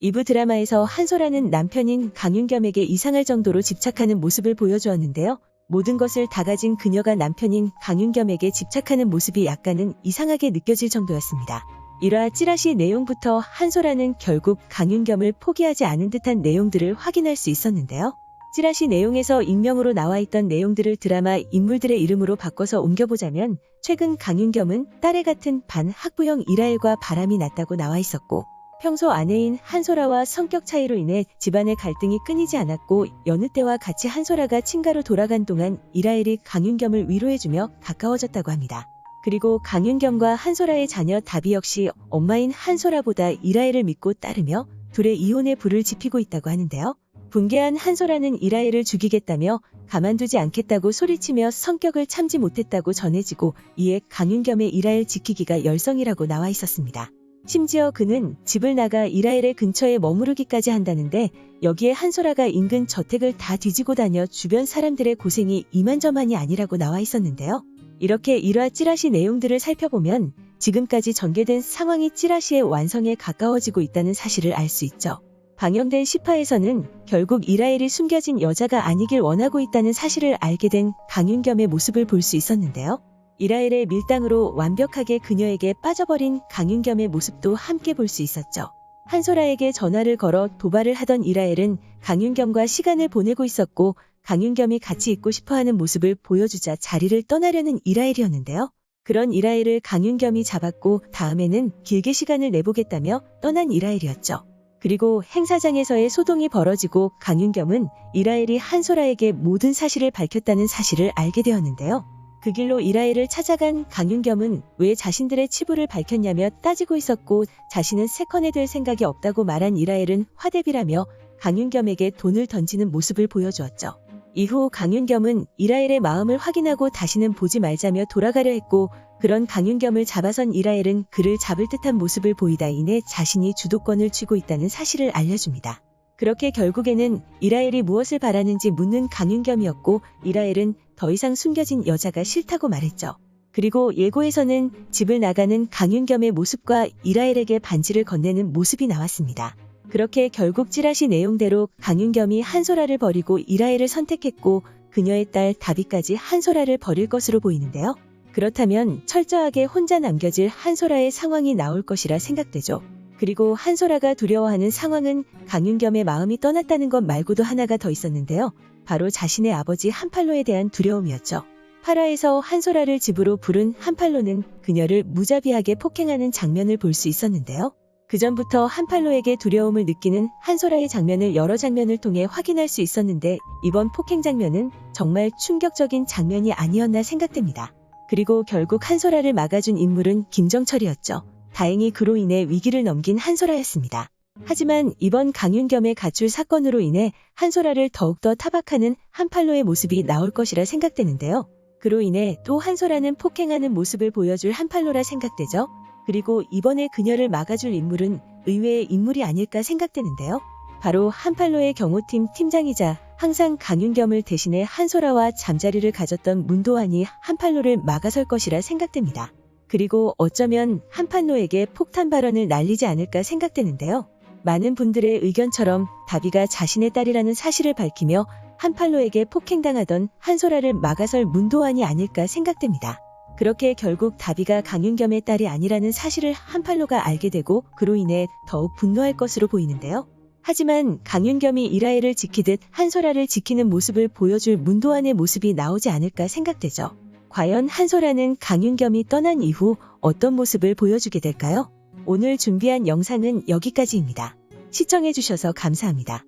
이부 드라마에서 한소라는 남편인 강윤겸에게 이상할 정도로 집착하는 모습을 보여주었는데요. 모든 것을 다 가진 그녀가 남편인 강윤겸에게 집착하는 모습이 약간은 이상하게 느껴질 정도였습니다. 일화 찌라시 내용부터 한소라는 결국 강윤겸을 포기하지 않은 듯한 내용들을 확인할 수 있었는데요. 찌라시 내용에서 익명으로 나와 있던 내용들을 드라마 인물들의 이름으로 바꿔서 옮겨보자면 최근 강윤겸은 딸애 같은 반 학부형 이라엘과 바람이 났다고 나와 있었고 평소 아내인 한소라와 성격 차이로 인해 집안의 갈등이 끊이지 않았고 여느 때와 같이 한소라가 친가로 돌아간 동안 이라엘이 강윤겸을 위로해주며 가까워졌다고 합니다. 그리고 강윤겸과 한소라의 자녀 다비 역시 엄마인 한소라보다 이라엘을 믿고 따르며 둘의 이혼에 불을 지피고 있다고 하는데요. 분개한 한소라는 이라엘을 죽이겠다며 가만두지 않겠다고 소리치며 성격을 참지 못했다고 전해지고 이에 강윤겸의 이라엘 지키기가 열성이라고 나와 있었습니다. 심지어 그는 집을 나가 이라엘의 근처에 머무르기까지 한다는데 여기에 한소라가 인근 저택을 다 뒤지고 다녀 주변 사람들의 고생이 이만저만이 아니라고 나와 있었는데요. 이렇게 일화 찌라시 내용들을 살펴보면 지금까지 전개된 상황이 찌라시의 완성에 가까워지고 있다는 사실을 알 수 있죠. 방영된 10화에서는 결국 이라엘이 숨겨진 여자가 아니길 원하고 있다는 사실을 알게 된 강윤겸의 모습을 볼 수 있었는데요. 이라엘의 밀당으로 완벽하게 그녀에게 빠져버린 강윤겸의 모습도 함께 볼 수 있었죠. 한소라에게 전화를 걸어 도발을 하던 이라엘은 강윤겸과 시간을 보내고 있었고 강윤겸이 같이 있고 싶어하는 모습을 보여주자 자리를 떠나려는 이라엘이었는데요. 그런 이라엘을 강윤겸이 잡았고 다음에는 길게 시간을 내보겠다며 떠난 이라엘이었죠. 그리고 행사장에서의 소동이 벌어지고 강윤겸은 이라엘이 한소라에게 모든 사실을 밝혔다는 사실을 알게 되었는데요. 그 길로 이라엘을 찾아간 강윤겸은 왜 자신들의 치부를 밝혔냐며 따지고 있었고 자신은 세컨에 될 생각이 없다고 말한 이라엘은 화대비라며 강윤겸에게 돈을 던지는 모습을 보여주었죠. 이후 강윤겸은 이라엘의 마음을 확인하고 다시는 보지 말자며 돌아가려 했고 그런 강윤겸을 잡아선 이라엘은 그를 잡을 듯한 모습을 보이다 인해 자신이 주도권을 쥐고 있다는 사실을 알려줍니다. 그렇게 결국에는 이라엘이 무엇을 바라는지 묻는 강윤겸이었고 이라엘은 더 이상 숨겨진 여자가 싫다고 말했죠. 그리고 예고에서는 집을 나가는 강윤겸의 모습과 이라엘에게 반지를 건네는 모습이 나왔습니다. 그렇게 결국 찌라시 내용대로 강윤겸이 한소라를 버리고 이라엘을 선택했고 그녀의 딸 다비까지 한소라를 버릴 것으로 보이는데요. 그렇다면 철저하게 혼자 남겨질 한소라의 상황이 나올 것이라 생각되죠. 그리고 한소라가 두려워하는 상황은 강윤겸의 마음이 떠났다는 것 말고도 하나가 더 있었는데요. 바로 자신의 아버지 한팔로에 대한 두려움이었죠. 8화에서 한소라를 집으로 부른 한팔로는 그녀를 무자비하게 폭행하는 장면을 볼 수 있었는데요. 그 전부터 한팔로에게 두려움을 느끼는 한소라의 장면을 여러 장면을 통해 확인할 수 있었는데 이번 폭행 장면은 정말 충격적인 장면이 아니었나 생각됩니다. 그리고 결국 한소라를 막아준 인물은 김정철이었죠. 다행히 그로 인해 위기를 넘긴 한소라였습니다. 하지만 이번 강윤겸의 가출 사건으로 인해 한소라를 더욱더 타박하는 한팔로의 모습이 나올 것이라 생각되는데요. 그로 인해 또 한소라는 폭행하는 모습을 보여줄 한팔로라 생각되죠. 그리고 이번에 그녀를 막아줄 인물은 의외의 인물이 아닐까 생각되는데요. 바로 한팔로의 경호팀 팀장이자 항상 강윤겸을 대신해 한소라와 잠자리를 가졌던 문도환이 한팔로를 막아설 것이라 생각됩니다. 그리고 어쩌면 한팔로에게 폭탄 발언을 날리지 않을까 생각되는데요. 많은 분들의 의견처럼 다비가 자신의 딸이라는 사실을 밝히며 한팔로에게 폭행당하던 한소라를 막아설 문도환이 아닐까 생각됩니다. 그렇게 결국 다비가 강윤겸의 딸이 아니라는 사실을 한팔로가 알게 되고 그로 인해 더욱 분노할 것으로 보이는데요. 하지만 강윤겸이 이라엘을 지키듯 한소라를 지키는 모습을 보여줄 문도환의 모습이 나오지 않을까 생각되죠. 과연 한소라는 강윤겸이 떠난 이후 어떤 모습을 보여주게 될까요? 오늘 준비한 영상은 여기까지입니다. 시청해주셔서 감사합니다.